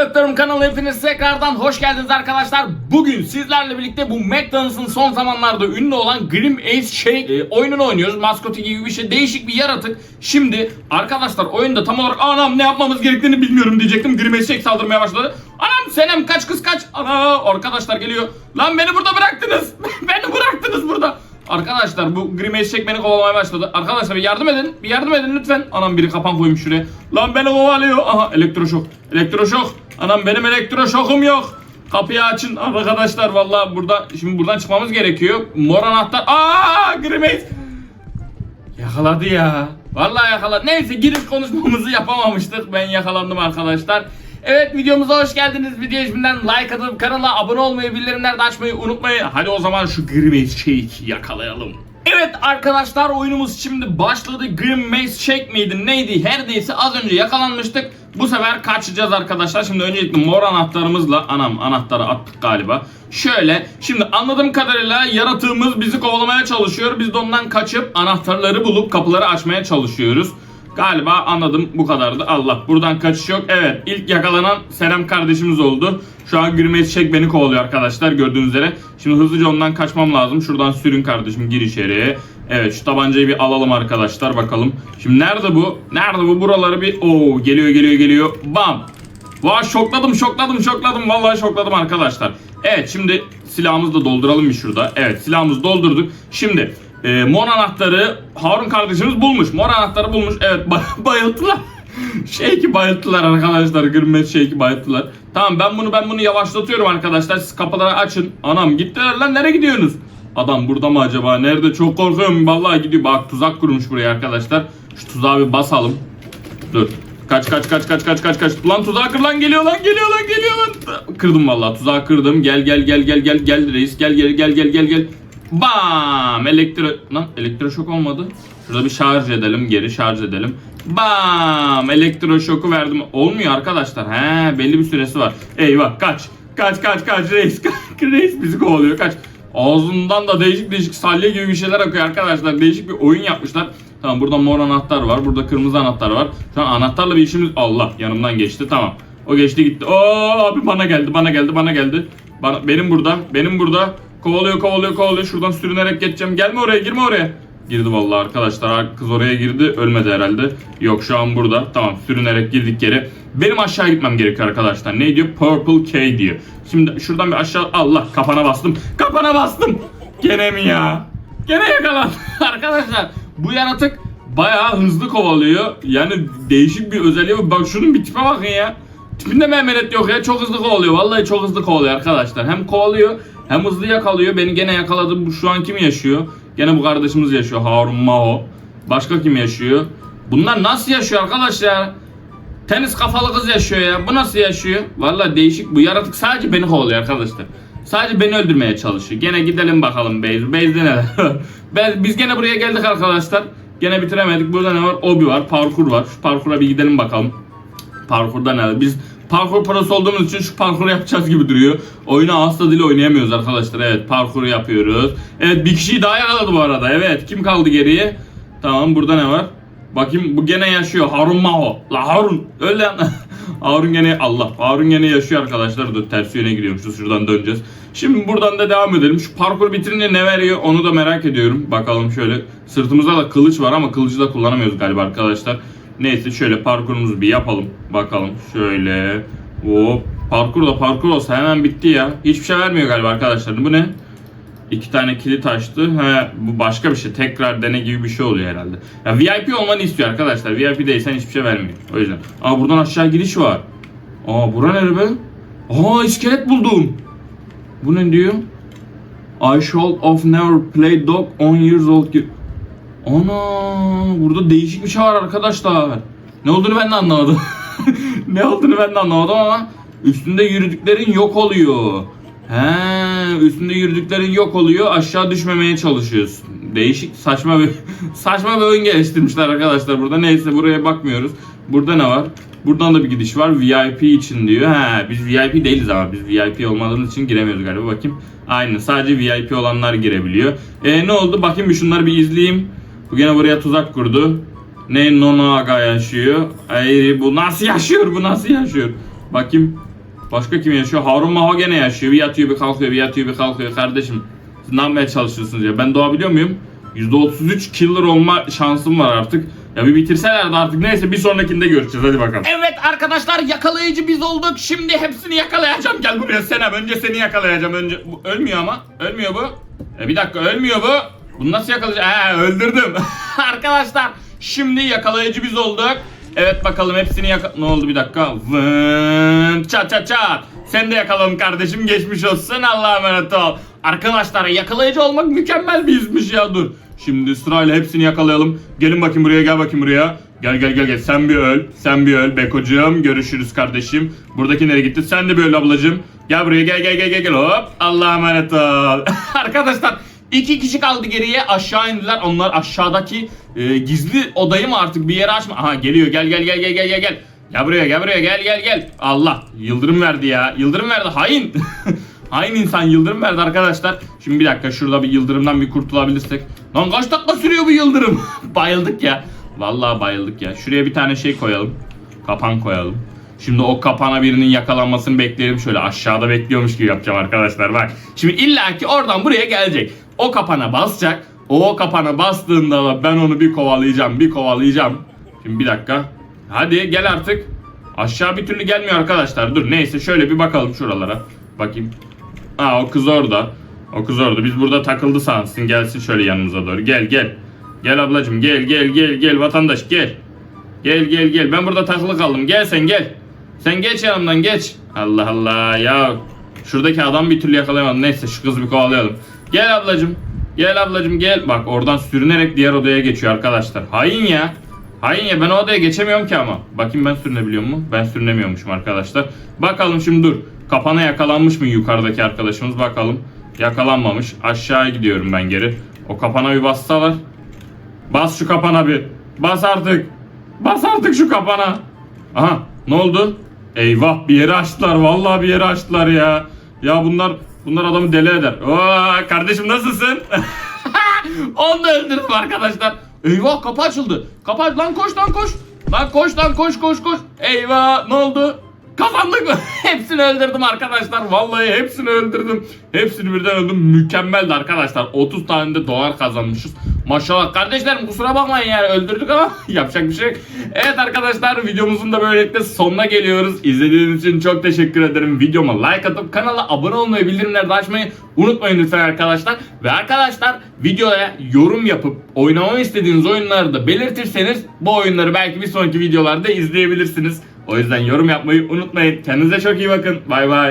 Doktorum kanalı hepiniz tekrardan hoş geldiniz arkadaşlar. Bugün sizlerle birlikte bu McDonald's'ın son zamanlarda ünlü olan Grim Ace Shake e, oyununu oynuyoruz. Maskotu gibi bir şey. Değişik bir yaratık. Şimdi arkadaşlar oyunda tam olarak anam ne yapmamız gerektiğini bilmiyorum diyecektim. Grim Ace Shake saldırmaya başladı. Anam Senem kaç kız kaç. Ana arkadaşlar geliyor. Lan beni burada bıraktınız. beni bıraktınız burada. Arkadaşlar bu Grimace çek beni kovalamaya başladı. Arkadaşlar bir yardım edin. Bir yardım edin lütfen. Anam biri kapan koymuş şuraya. Lan beni kovalıyor. Aha elektroşok. Elektroşok. Anam benim elektroşokum yok. Kapıyı açın arkadaşlar. Vallahi burada şimdi buradan çıkmamız gerekiyor. Mor anahtar. Aa Grimace. Yakaladı ya. Vallahi yakaladı. Neyse giriş konuşmamızı yapamamıştık. Ben yakalandım arkadaşlar. Evet videomuza hoş geldiniz. Video şimdiden like atıp kanala abone olmayı, bildirimleri de açmayı unutmayın. Hadi o zaman şu Grim Maze Shake yakalayalım. Evet arkadaşlar oyunumuz şimdi başladı. Grim Maze Shake miydi neydi her neyse az önce yakalanmıştık. Bu sefer kaçacağız arkadaşlar. Şimdi öncelikle mor anahtarımızla anam anahtarı attık galiba. Şöyle şimdi anladığım kadarıyla yaratığımız bizi kovalamaya çalışıyor. Biz de ondan kaçıp anahtarları bulup kapıları açmaya çalışıyoruz. Galiba anladım bu kadardı. Allah buradan kaçış yok. Evet ilk yakalanan Serem kardeşimiz oldu. Şu an Grimace Çek beni kovalıyor arkadaşlar gördüğünüz üzere. Şimdi hızlıca ondan kaçmam lazım. Şuradan sürün kardeşim gir içeriye. Evet şu tabancayı bir alalım arkadaşlar bakalım. Şimdi nerede bu? Nerede bu? Buraları bir... Oo geliyor geliyor geliyor. Bam. Vay şokladım şokladım şokladım. Vallahi şokladım arkadaşlar. Evet şimdi silahımızı da dolduralım bir şurada. Evet silahımızı doldurduk. Şimdi e, mor anahtarı Harun kardeşimiz bulmuş. Mor anahtarı bulmuş. Evet ba- bayılttılar. Shake'i bayılttılar arkadaşlar. Gırmet Shake'i bayılttılar. Tamam ben bunu ben bunu yavaşlatıyorum arkadaşlar. Siz kapıları açın. Anam gittiler lan nereye gidiyorsunuz? Adam burada mı acaba? Nerede? Çok korkuyorum. Vallahi gidiyor. Bak tuzak kurmuş buraya arkadaşlar. Şu tuzağı bir basalım. Dur. Kaç kaç kaç kaç kaç kaç kaç. Lan tuzağı kır lan geliyor lan geliyor lan geliyor lan. Kırdım vallahi tuzağı kırdım. Gel gel gel gel gel gel reis gel gel gel gel gel gel. Bam! Elektro... Lan elektroşok olmadı. Şurada bir şarj edelim. Geri şarj edelim. Bam! Elektroşoku verdim. Olmuyor arkadaşlar. He belli bir süresi var. Eyvah kaç. Kaç kaç kaç reis. reis bizi kovalıyor kaç. Ağzından da değişik değişik salya gibi bir şeyler akıyor arkadaşlar. Değişik bir oyun yapmışlar. Tamam burada mor anahtar var. Burada kırmızı anahtar var. Şu an anahtarla bir işimiz... Allah yanımdan geçti. Tamam. O geçti gitti. Oo abi bana geldi bana geldi bana geldi. Bana, benim burada. Benim burada. Kovalıyor kovalıyor kovalıyor. Şuradan sürünerek geçeceğim. Gelme oraya girme oraya. Girdi vallahi arkadaşlar. Kız oraya girdi. Ölmedi herhalde. Yok şu an burada. Tamam sürünerek girdik geri. Benim aşağı gitmem gerekiyor arkadaşlar. Ne diyor? Purple K diyor. Şimdi şuradan bir aşağı... Allah kapana bastım. Kapana bastım. Gene mi ya? Gene yakalandı. arkadaşlar bu yaratık bayağı hızlı kovalıyor. Yani değişik bir özelliği var. Bak şunun bir tipe bakın ya. Tipinde mehmenet yok ya. Çok hızlı kovalıyor. Vallahi çok hızlı kovalıyor arkadaşlar. Hem kovalıyor hem hızlı yakalıyor. Beni gene yakaladı. Bu şu an kim yaşıyor? Gene bu kardeşimiz yaşıyor. Harun Maho. Başka kim yaşıyor? Bunlar nasıl yaşıyor arkadaşlar? Tenis kafalı kız yaşıyor ya. Bu nasıl yaşıyor? Vallahi değişik. Bu yaratık sadece beni kovalıyor arkadaşlar. Sadece beni öldürmeye çalışıyor. Gene gidelim bakalım Beyz. Beyz'de ne var? Biz gene buraya geldik arkadaşlar. Gene bitiremedik. Burada ne var? Obi var. Parkur var. Şu parkura bir gidelim bakalım. Parkurda ne var? Biz parkur parası olduğumuz için şu parkuru yapacağız gibi duruyor. Oyunu ağız dili oynayamıyoruz arkadaşlar. Evet parkuru yapıyoruz. Evet bir kişiyi daha yakaladı bu arada. Evet kim kaldı geriye? Tamam burada ne var? Bakayım bu gene yaşıyor. Harun Maho. La Harun. Öyle Harun gene Allah. Harun gene yaşıyor arkadaşlar. Dur ters yöne gidiyormuşuz. Şuradan döneceğiz. Şimdi buradan da devam edelim. Şu parkur bitirince ne veriyor onu da merak ediyorum. Bakalım şöyle. Sırtımızda da kılıç var ama kılıcı da kullanamıyoruz galiba arkadaşlar. Neyse şöyle parkurumuzu bir yapalım. Bakalım şöyle. Hop. Parkur da parkur olsa hemen bitti ya. Hiçbir şey vermiyor galiba arkadaşlar. Bu ne? İki tane kilit açtı. He, bu başka bir şey. Tekrar dene gibi bir şey oluyor herhalde. Ya VIP olmanı istiyor arkadaşlar. VIP değilsen hiçbir şey vermiyor. O yüzden. Aa buradan aşağı giriş var. Aa bura nere be? Aa iskelet buldum. Bu ne diyor? I should of never play dog 10 years old. Ana burada değişik bir şey var arkadaşlar. Ne olduğunu ben de anlamadım. ne olduğunu ben de anlamadım ama üstünde yürüdüklerin yok oluyor. He, üstünde yürüdüklerin yok oluyor. Aşağı düşmemeye çalışıyorsun. Değişik saçma bir saçma bir oyun geliştirmişler arkadaşlar burada. Neyse buraya bakmıyoruz. Burada ne var? Buradan da bir gidiş var. VIP için diyor. He, biz VIP değiliz ama biz VIP olmadığımız için giremiyoruz galiba. Bakayım. Aynı. Sadece VIP olanlar girebiliyor. E ne oldu? Bakayım bir şunları bir izleyeyim. Bu gene buraya tuzak kurdu. Ne Nono Aga yaşıyor. Ay bu nasıl yaşıyor? Bu nasıl yaşıyor? Bakayım. Başka kim yaşıyor? Harun Maho gene yaşıyor. Bir yatıyor bir kalkıyor, bir yatıyor bir kalkıyor. Kardeşim siz ne yapmaya çalışıyorsunuz ya? Ben doğabiliyor muyum? %33 killer olma şansım var artık. Ya bir bitirselerdi artık. Neyse bir sonrakinde görüşeceğiz. Hadi bakalım. Evet arkadaşlar yakalayıcı biz olduk. Şimdi hepsini yakalayacağım. Gel buraya Senem. Önce seni yakalayacağım. Önce bu, ölmüyor ama. Ölmüyor bu. E bir dakika ölmüyor bu. Bunu nasıl yakalayacağım? He öldürdüm. arkadaşlar şimdi yakalayıcı biz olduk. Evet bakalım hepsini yaka... Ne oldu bir dakika? Vın, çat çat çat. Sen de yakalım kardeşim geçmiş olsun Allah'a emanet ol. Arkadaşlar yakalayıcı olmak mükemmel bir izmiş ya dur. Şimdi sırayla hepsini yakalayalım. Gelin bakayım buraya gel bakayım buraya. Gel gel gel gel sen bir öl. Sen bir öl Bekocuğum. Görüşürüz kardeşim. Buradaki nereye gitti? Sen de bir öl ablacığım. Gel buraya gel gel gel gel gel hop. Allah'a emanet ol. Arkadaşlar iki kişi kaldı geriye aşağı indiler. Onlar aşağıdaki e, gizli odayı mı artık bir yere açma. Aha geliyor gel gel gel gel gel gel gel. Gel buraya gel buraya gel gel gel. Allah yıldırım verdi ya. Yıldırım verdi hain. hain insan yıldırım verdi arkadaşlar. Şimdi bir dakika şurada bir yıldırımdan bir kurtulabilirsek. Lan kaç dakika sürüyor bu yıldırım? bayıldık ya. Vallahi bayıldık ya. Şuraya bir tane şey koyalım. Kapan koyalım. Şimdi o kapana birinin yakalanmasını bekleyelim. Şöyle aşağıda bekliyormuş gibi yapacağım arkadaşlar bak. Şimdi illaki oradan buraya gelecek. O kapana basacak. O kapana bastığında da ben onu bir kovalayacağım, bir kovalayacağım. Şimdi bir dakika. Hadi gel artık. Aşağı bir türlü gelmiyor arkadaşlar. Dur neyse şöyle bir bakalım şuralara. Bakayım. Aa o kız orada. O kız orada. Biz burada takıldı sansın. Gelsin şöyle yanımıza doğru. Gel gel. Gel ablacım gel gel gel gel vatandaş gel. Gel gel gel. Ben burada takılı kaldım. Gel sen gel. Sen geç yanımdan geç. Allah Allah ya. Şuradaki adam bir türlü yakalayamadım. Neyse şu kızı bir kovalayalım. Gel ablacım. Gel ablacım gel. Bak oradan sürünerek diğer odaya geçiyor arkadaşlar. Hain ya. Hain ya ben o odaya geçemiyorum ki ama. Bakayım ben sürünebiliyor mu? Ben sürünemiyormuşum arkadaşlar. Bakalım şimdi dur. Kapana yakalanmış mı yukarıdaki arkadaşımız bakalım. Yakalanmamış. Aşağıya gidiyorum ben geri. O kapana bir bassalar. Bas şu kapana bir. Bas artık. Bas artık şu kapana. Aha ne oldu? Eyvah bir yeri açtılar. Vallahi bir yeri açtılar ya. Ya bunlar bunlar adamı deli eder. Oo, kardeşim nasılsın? Onu da öldürdüm arkadaşlar. Eyvah kapı açıldı. Kapı lan koş lan koş. Lan koş lan koş koş koş. Eyvah ne oldu? Kazandık hepsini öldürdüm arkadaşlar. Vallahi hepsini öldürdüm. Hepsini birden öldürdüm. Mükemmeldi arkadaşlar. 30 tane de dolar kazanmışız. Maşallah kardeşlerim kusura bakmayın yani öldürdük ama yapacak bir şey yok. Evet arkadaşlar videomuzun da böylelikle sonuna geliyoruz. İzlediğiniz için çok teşekkür ederim. Videoma like atıp kanala abone olmayı, bildirimleri de açmayı unutmayın lütfen arkadaşlar. Ve arkadaşlar videoya yorum yapıp oynamamı istediğiniz oyunları da belirtirseniz bu oyunları belki bir sonraki videolarda izleyebilirsiniz. O yüzden yorum yapmayı unutmayın. Kendinize çok iyi bakın. Bay bay.